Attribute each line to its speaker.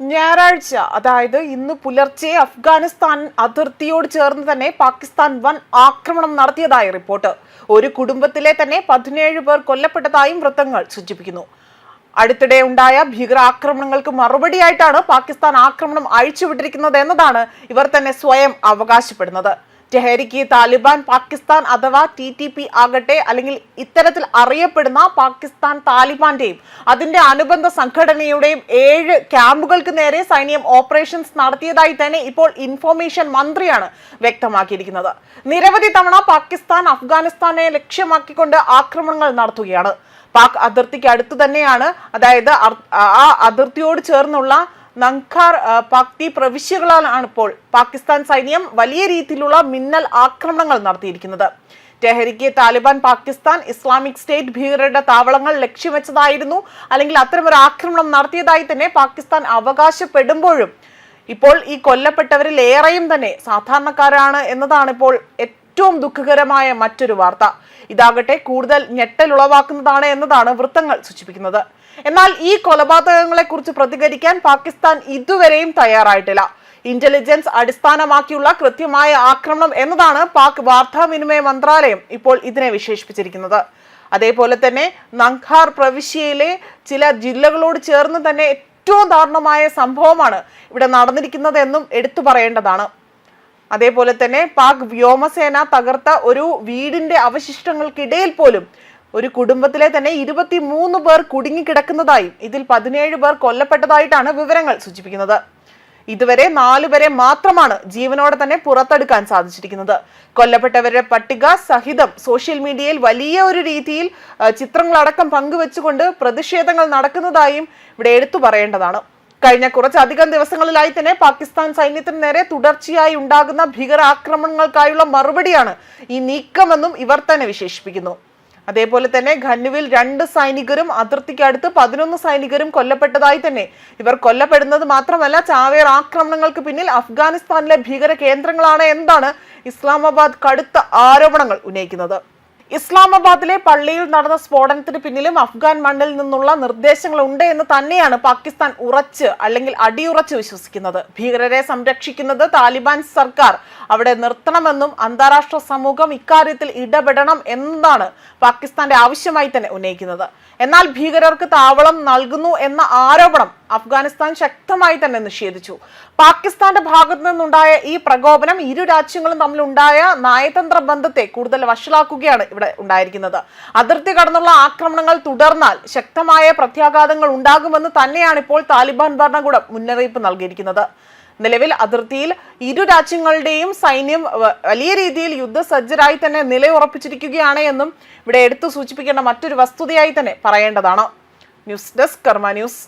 Speaker 1: ഞായറാഴ്ച അതായത് ഇന്ന് പുലർച്ചെ അഫ്ഗാനിസ്ഥാൻ അതിർത്തിയോട് ചേർന്ന് തന്നെ പാകിസ്ഥാൻ വൻ ആക്രമണം നടത്തിയതായി റിപ്പോർട്ട്. ഒരു കുടുംബത്തിലെ തന്നെ പതിനേഴ് പേർ കൊല്ലപ്പെട്ടതായും വൃത്തങ്ങൾ സൂചിപ്പിക്കുന്നു. അടുത്തിടെ ഉണ്ടായ ഭീകരാക്രമണങ്ങൾക്ക് മറുപടിയായിട്ടാണ് പാകിസ്ഥാൻ ആക്രമണം അഴിച്ചുവിട്ടിരിക്കുന്നത് എന്നതാണ് ഇവർ തന്നെ സ്വയം അവകാശപ്പെടുന്നത്. ടെഹരിക്ക് താലിബാൻ പാകിസ്ഥാൻ അഥവാ ടി ടി പി ആകട്ടെ അല്ലെങ്കിൽ ഇത്തരത്തിൽ അറിയപ്പെടുന്ന പാകിസ്ഥാൻ താലിബാന്റെയും അതിന്റെ അനുബന്ധ സംഘടനയുടെയും ഏഴ് ക്യാമ്പുകൾക്ക് നേരെ സൈന്യം ഓപ്പറേഷൻസ് നടത്തിയതായി തന്നെ ഇപ്പോൾ ഇൻഫോർമേഷൻ മന്ത്രിയാണ് വ്യക്തമാക്കിയിരിക്കുന്നത്. നിരവധി തവണ പാകിസ്ഥാൻ അഫ്ഗാനിസ്ഥാനെ ലക്ഷ്യമാക്കിക്കൊണ്ട് ആക്രമണങ്ങൾ നടത്തുകയാണ്. പാക് അതിർത്തിക്ക് അടുത്ത് തന്നെയാണ്. അതായത് ആ അതിർത്തിയോട് ചേർന്നുള്ള നങ്കാർ പാക്തി പ്രവിശ്യകളാണ് ഇപ്പോൾ പാകിസ്ഥാൻ സൈന്യം വലിയ രീതിയിലുള്ള മിന്നൽ ആക്രമണങ്ങൾ നടത്തിയിരിക്കുന്നത്. ടെഹരിക്ക് താലിബാൻ പാകിസ്ഥാൻ ഇസ്ലാമിക് സ്റ്റേറ്റ് ഭീകരരുടെ താവളങ്ങൾ ലക്ഷ്യവെച്ചതായിരുന്നു. അല്ലെങ്കിൽ അത്തരമൊരു ആക്രമണം നടത്തിയതായി തന്നെ പാകിസ്ഥാൻ അവകാശപ്പെടുമ്പോഴും ഇപ്പോൾ ഈ കൊല്ലപ്പെട്ടവരിൽ ഏറെയും തന്നെ സാധാരണക്കാരാണ് എന്നതാണ് ഇപ്പോൾ ഏറ്റവും ദുഃഖകരമായ മറ്റൊരു വാർത്ത. ഇതാകട്ടെ കൂടുതൽ ഞെട്ടൽ ഉളവാക്കുന്നതാണ് എന്നതാണ് വൃത്തങ്ങൾ സൂചിപ്പിക്കുന്നത്. എന്നാൽ ഈ കൊലപാതകങ്ങളെക്കുറിച്ച് പ്രതികരിക്കാൻ പാകിസ്ഥാൻ ഇതുവരെയും തയ്യാറായിട്ടില്ല. ഇന്റലിജൻസ് അടിസ്ഥാനമാക്കിയുള്ള കൃത്യമായ ആക്രമണം എന്നതാണ് പാക് വാർത്താവിനിമയ മന്ത്രാലയം ഇപ്പോൾ ഇതിനെ വിശേഷിപ്പിച്ചിരിക്കുന്നത്. അതേപോലെ തന്നെ നങ്ഹാർ പ്രവിശ്യയിലെ ചില ജില്ലകളോട് ചേർന്ന് തന്നെ ഏറ്റവും ദാരുണമായ സംഭവമാണ് ഇവിടെ നടന്നിരിക്കുന്നത് എന്നും എടുത്തു പറയേണ്ടതാണ്. അതേപോലെ തന്നെ പാക് വ്യോമസേന തകർത്ത ഒരു വീടിന്റെ അവശിഷ്ടങ്ങൾക്കിടയിൽ പോലും ഒരു കുടുംബത്തിലെ തന്നെ ഇരുപത്തി മൂന്ന് പേർ കുടുങ്ങിക്കിടക്കുന്നതായും ഇതിൽ പതിനേഴ് പേർ കൊല്ലപ്പെട്ടതായിട്ടാണ് വിവരങ്ങൾ സൂചിപ്പിക്കുന്നത്. ഇതുവരെ നാലുപേരെ മാത്രമാണ് ജീവനോടെ തന്നെ പുറത്തെടുക്കാൻ സാധിച്ചിരിക്കുന്നത്. കൊല്ലപ്പെട്ടവരുടെ പട്ടിക സഹിതം സോഷ്യൽ മീഡിയയിൽ വലിയ ഒരു രീതിയിൽ ചിത്രങ്ങളടക്കം പങ്കുവെച്ചുകൊണ്ട് പ്രതിഷേധങ്ങൾ നടക്കുന്നതായും ഇവിടെ എടുത്തു പറയേണ്ടതാണ്. കഴിഞ്ഞ കുറച്ചധികം ദിവസങ്ങളിലായി തന്നെ പാകിസ്ഥാൻ സൈന്യത്തിന് നേരെ തുടർച്ചയായി ഉണ്ടാകുന്ന ഭീകരാക്രമണങ്ങൾക്കായുള്ള മറുപടിയാണ് ഈ നീക്കമെന്നും ഇവർ തന്നെ വിശേഷിപ്പിക്കുന്നു. അതേപോലെ തന്നെ ഖന്നുവിൽ രണ്ട് സൈനികരും അതിർത്തിക്കടുത്ത് പതിനൊന്ന് സൈനികരും കൊല്ലപ്പെട്ടതായി തന്നെ ഇവർ കൊല്ലപ്പെടുന്നത് മാത്രമല്ല ചാവേർ ആക്രമണങ്ങൾക്ക് പിന്നിൽ അഫ്ഗാനിസ്ഥാനിലെ ഭീകര കേന്ദ്രങ്ങളാണ് എന്താണ് ഇസ്ലാമാബാദ് കടുത്ത ആരോപണങ്ങൾ ഉന്നയിക്കുന്നത്. ഇസ്ലാമാബാദിലെ പള്ളിയിൽ നടന്ന സ്ഫോടനത്തിന് പിന്നിലും അഫ്ഗാൻ മണ്ണിൽ നിന്നുള്ള നിർദ്ദേശങ്ങൾ ഉണ്ട് എന്ന് തന്നെയാണ് പാകിസ്ഥാൻ ഉറച്ച് അല്ലെങ്കിൽ അടിയുറച്ച് വിശ്വസിക്കുന്നത്. ഭീകരരെ സംരക്ഷിക്കുന്നത് താലിബാൻ സർക്കാർ. അവിടെ നിർത്തണമെന്നും അന്താരാഷ്ട്ര സമൂഹം ഇക്കാര്യത്തിൽ ഇടപെടണം എന്നതാണ് പാകിസ്ഥാന്റെ ആവശ്യമായി തന്നെ ഉന്നയിക്കുന്നത്. എന്നാൽ ഭീകരർക്ക് താവളം നൽകുന്നു എന്ന ആരോപണം അഫ്ഗാനിസ്ഥാൻ ശക്തമായി തന്നെ നിഷേധിച്ചു. പാകിസ്ഥാന്റെ ഭാഗത്തു നിന്നുണ്ടായ ഈ പ്രകോപനം ഇരു രാജ്യങ്ങളും തമ്മിലുണ്ടായ നയതന്ത്ര ബന്ധത്തെ കൂടുതൽ വഷളാക്കുകയാണ് ഇവിടെ ഉണ്ടായിരിക്കുന്നത്. അതിർത്തി കടന്നുള്ള ആക്രമണങ്ങൾ തുടർന്നാൽ ശക്തമായ പ്രത്യാഘാതങ്ങൾ ഉണ്ടാകുമെന്ന് തന്നെയാണ് ഇപ്പോൾ താലിബാൻ ഭരണകൂടം മുന്നറിയിപ്പ് നൽകിയിരിക്കുന്നത്. നിലവിൽ അതിർത്തിയിൽ ഇരു രാജ്യങ്ങളുടെയും സൈന്യം വലിയ രീതിയിൽ യുദ്ധസജ്ജരായി തന്നെ നിലയുറപ്പിച്ചിരിക്കുകയാണ് എന്നും ഇവിടെ എടുത്തു സൂചിപ്പിക്കേണ്ട മറ്റൊരു വസ്തുതയായി തന്നെ പറയേണ്ടതാണ്. News desk Karma news.